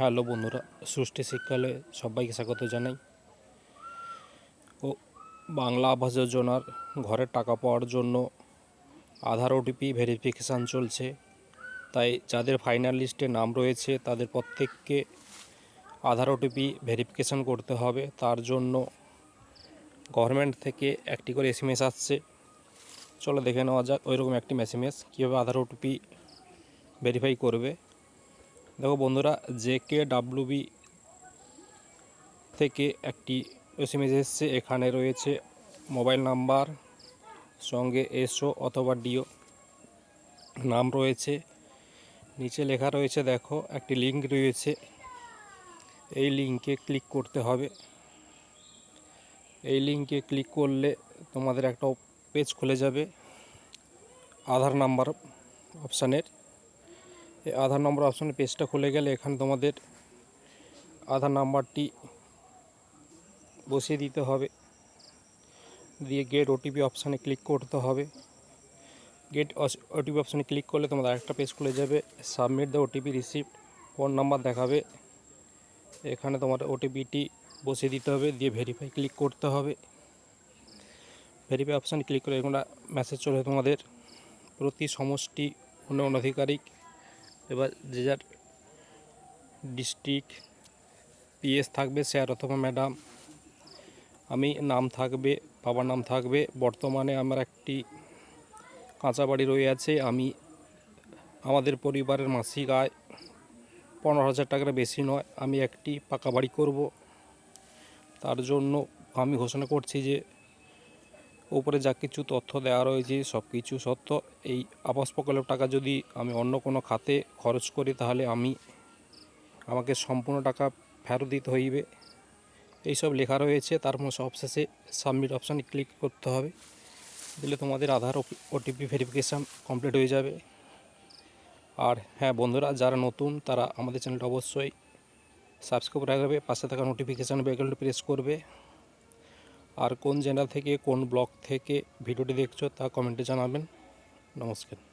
Hello বন্ধুরা, সৃষ্টি শিক্ষালয়ে সবাইকে স্বাগত জানাই। ও বাংলা আবাস যোজনার ঘরের টাকা পাওয়ার জন্য আধার ওটিপি ভেরিফিকেশান চলছে। তাই যাদের ফাইনাল লিস্টে নাম রয়েছে, তাদের প্রত্যেককে আধার ওটিপি ভেরিফিকেশান করতে হবে। তার জন্য গভর্নমেন্ট থেকে একটি করে এসএমএস আসছে। চলো দেখে নেওয়া যাক, ওইরকম একটি এসএমএস কীভাবে আধার ওটিপি ভেরিফাই করবে। দেখো বন্ধুরা জে কে ডাব্লুবি থেকে একটি এসএমএস এসছে। এখানে রয়েছে মোবাইল নাম্বার, সঙ্গে এসও অথবা ডিও নাম রয়েছে। নিচে লেখা রয়েছে, দেখো, একটি লিঙ্ক রয়েছে। এই লিঙ্কে ক্লিক করতে হবে। এই লিঙ্কে ক্লিক করলে তোমাদের একটা পেজ খুলে যাবে, আধার নাম্বার অপশানের আধার নম্বর অপশানে পেজটা খুলে গেলে এখানে তোমাদের আধার নাম্বারটি বসিয়ে দিতে হবে। দিয়ে গেট ওটিপি অপশানে ক্লিক করতে হবে। গেট ওটিপি অপশানে ক্লিক করলে তোমাদের আরেকটা পেজ খুলে যাবে। Submit the OTP receipt phone number দেখাবে। এখানে তোমার ওটিপিটি বসিয়ে দিতে হবে। দিয়ে ভেরিফাই ক্লিক করতে হবে। ভেরিফাই অপশানে ক্লিক করে এখানে মেসেজ চলে তোমাদের। প্রতি সমষ্টি উন্নয়ন আধিকারিক এবার যে যার ডিস্ট্রিক্ট পিএস থাকবে স্যার অথবা ম্যাডাম, আমি নাম থাকবে, বাবার নাম থাকবে, বর্তমানে আমার একটি কাঁচা বাড়ি রয়ে আছে, আমি আমাদের পরিবারের মাসিক আয় পনেরো হাজার টাকার বেশি নয়, আমি একটি পাকা বাড়ি করব। তার জন্য আমি ঘোষণা করছি যে উপরে যা কিছু তথ্য দেওয়া রয়েছে সব কিছু সত্য। এই আবাস প্রকল্পের টাকা যদি আমি অন্য কোনো খাতে খরচ করি, তাহলে আমি আমাকে সম্পূর্ণ টাকা ফেরত দিতে হইবে। এইসব লেখা রয়েছে, তার মধ্যে সবশেষে সাবমিট অপশানে ক্লিক করতে হবে। দিলে তোমাদের আধার ওটিপি ভেরিফিকেশান কমপ্লিট হয়ে যাবে। আর হ্যাঁ বন্ধুরা, যারা নতুন, তারা আমাদের চ্যানেলটা অবশ্যই সাবস্ক্রাইব রাখবে, পাশে থাকা নোটিফিকেশান বেলটি প্রেস করবে। আর কোন জেলা থেকে কোন ব্লক থেকে ভিডিওটি দেখছ তা কমেন্টে জানাবেন। নমস্কার।